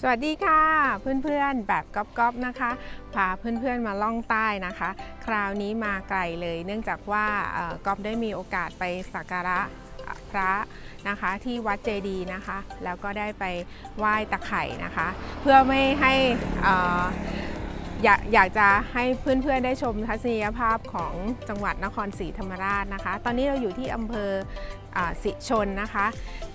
สวัสดีค่ะ เพื่อนๆแบบก๊อบๆนะคะพาเพื่อนๆมาล่องใต้นะคะ คราวนี้มาไกลเลย เนื่องจากว่าก๊อบได้มีโอกาสไปสักการะพระนะคะที่วัดเจดีนะคะ แล้วก็ได้ไปไหว้ตะไคร่นะคะ เพื่อไม่ให้ อยากอยากจะให้เพื่อนๆได้ชมทัศนียภาพของจังหวัดนครศรีธรรมราชนะคะ ตอนนี้เราอยู่ที่อำเภอสิชนนะคะ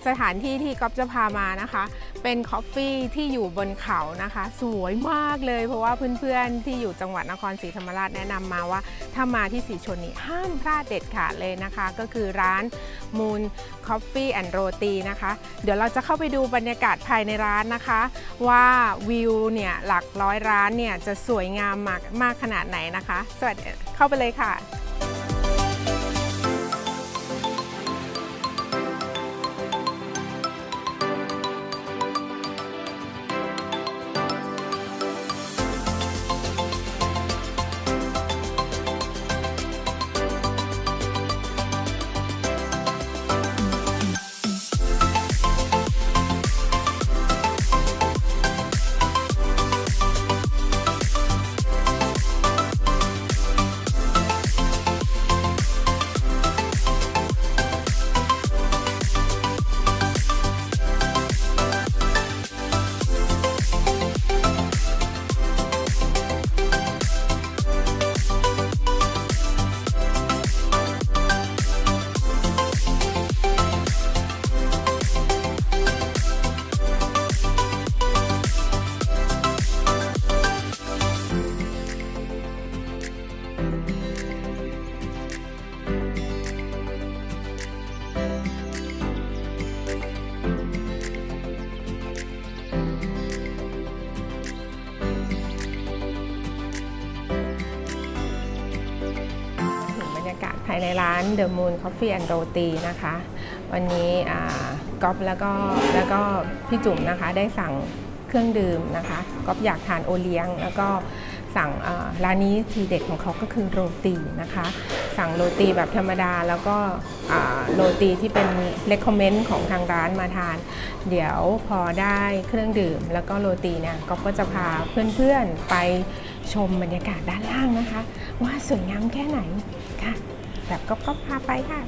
สถานที่ที่ก๊อฟจะพามานะคะ เป็นคอฟฟี่ที่อยู่บนเขานะคะ สวยมากเลยเพราะว่าเพื่อนๆที่อยู่จังหวัดนครศรีธรรมราชแนะนำมาว่า ถ้ามาที่สีชนนี่ห้ามพลาดเด็ดขาดเลยนะคะ ก็คือร้าน Moon Coffee and Roti นะคะ เดี๋ยวเราจะเข้าไปดูบรรยากาศภายในร้านนะคะ ว่าวิวเนี่ยหลักร้อยร้านเนี่ยจะสวยงามมากมากขนาดไหนนะคะ สวัสดีเข้าไปเลยค่ะากาศภายในร้าน The Moon Coffee and Roti นะคะ วันนี้ก๊อฟแล้วก็แล้วก็พี่จุ๋มนะคะได้สั่งเครื่องดื่มนะคะก๊อฟอยากทานโอเลี้ยง แล้วก็สั่งร้านนี้ทีเด็ดของเขาก็คือโรตีนะคะ สั่งโรตีแบบธรรมดาแล้วก็โรตีที่เป็น recommend ของทางร้านมาทาน เดี๋ยวพอได้เครื่องดื่ม แล้วก็โรตีเนี่ยก๊อฟก็จะพาเพื่อนๆไปชมบรรยากาศด้านล่างนะคะ ว่าสวยงามแค่ไหนค่ะ แบบก็พาไปค่ะ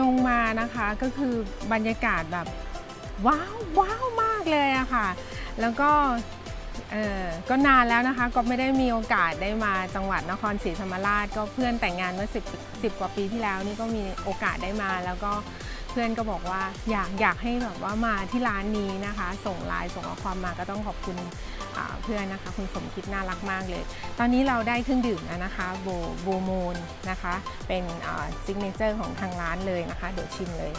ลงมานะคะก็คือบรรยากาศแบบว้าวว้าวมากเลยอะค่ะ แล้วก็เออก็นานแล้วนะคะ ก็ไม่ได้มีโอกาสได้มาจังหวัดนครศรีธรรมราช ก็เพื่อนแต่งงานเมื่อ 10 10 กว่าปีที่แล้วนี่ก็มีโอกาสได้มาแล้วก็ พื่อนก็บอกว่าอยากอยากให้แบบว่ามาที่ร้านนี้นะคะ ส่งไลน์ส่งข้อความมาก็ต้องขอบคุณเพื่อนนะคะคุณสมคิดน่ารักมากเลย ตอนนี้เราได้เครื่องดื่มแล้วนะคะโบโบมูนนะคะ เป็นซิกเนเจอร์ของทางร้านเลยนะคะ เดี๋ยวชิมเลย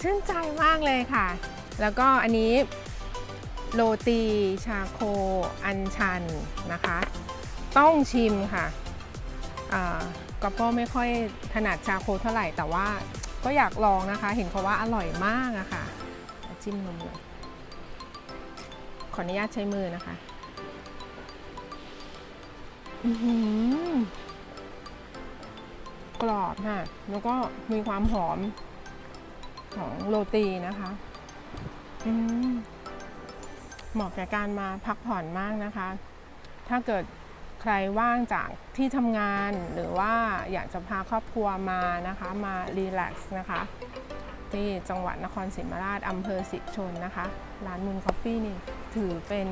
ชื่นใจมากเลยค่ะ แล้วก็อันนี้โรตีชาโคอันชันนะคะ ต้องชิมค่ะ ก็ก็ไม่ค่อยถนัดชาโคเท่าไหร่แต่ว่าก็อยากลองนะคะ เห็นเขาว่าอร่อยมากอะค่ะจิ้มนมเลยขออนุญาตใช้มือนะคะอื้อหือกรอบค่ะ แล้วก็มีความหอมของโรตีนะคะเหมาะแก่การมาพักผ่อนมากนะคะ ถ้าเกิด ใครว่างจากที่ทำงาน หรือว่าอยากจะพาครอบครัวมานะคะ มารีแลกซ์นะคะ ที่จังหวัดนครศรีธรรมราชอำเภอสิชนนะคะ ร้านมูนคอฟฟี่นี่ถือเป็น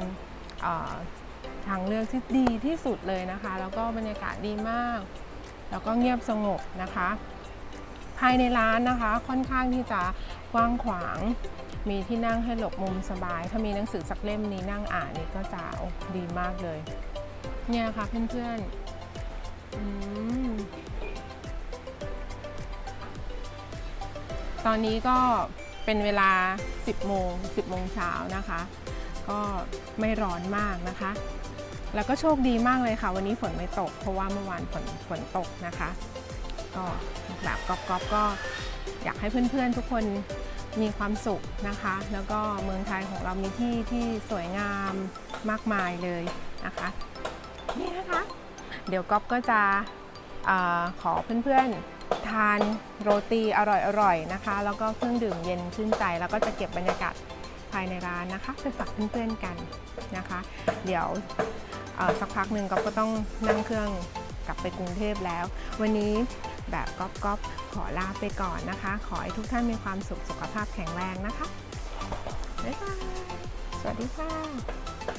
ทางเลือกที่ดีที่สุดเลยนะคะ แล้วก็บรรยากาศดีมาก แล้วก็เงียบสงบนะคะ ภายในร้านนะคะค่อนข้างที่จะกว้างขวางมีที่นั่งให้หลบมุมสบาย ถ้ามีหนังสือสักเล่มนี้นั่งอ่านนี่ก็จะดีมากเลย เนี่ยค่ะเพื่อนๆอืมตอนนี้ก็เป็นเวลา 10 โมง 10 โมงเช้านะคะ ก็ไม่ร้อนมากนะคะ แล้วก็โชคดีมากเลยค่ะ วันนี้ฝนไม่ตก เพราะว่าเมื่อวานฝนฝนตกนะคะ ก็แบบก๊อบก็อยากให้เพื่อนๆทุกคนมีความสุขนะคะ แล้วก็เมืองไทยของเรามีที่ที่สวยงามมากมายเลยนะคะ นี่นะคะ เดี๋ยวก๊อฟก็จะอขอเพื่อนๆ ทานโรตีอร่อยๆนะคะ แล้วก็เครื่องดื่มเย็นชื่นใจ แล้วก็จะเก็บบรรยากาศภายในร้านนะคะไปฝากเพื่อนๆกันนะคะ เดี๋ยวสักพักหนึ่งก๊อฟก็ต้องนั่งเครื่องกลับไปกรุงเทพแล้ว วันนี้แบบก๊อฟก๊อฟขอลาไปก่อนนะคะ ขอให้ทุกท่านมีความสุขสุขภาพแข็งแรงนะคะบ๊ายบายสวัสดีค่ะ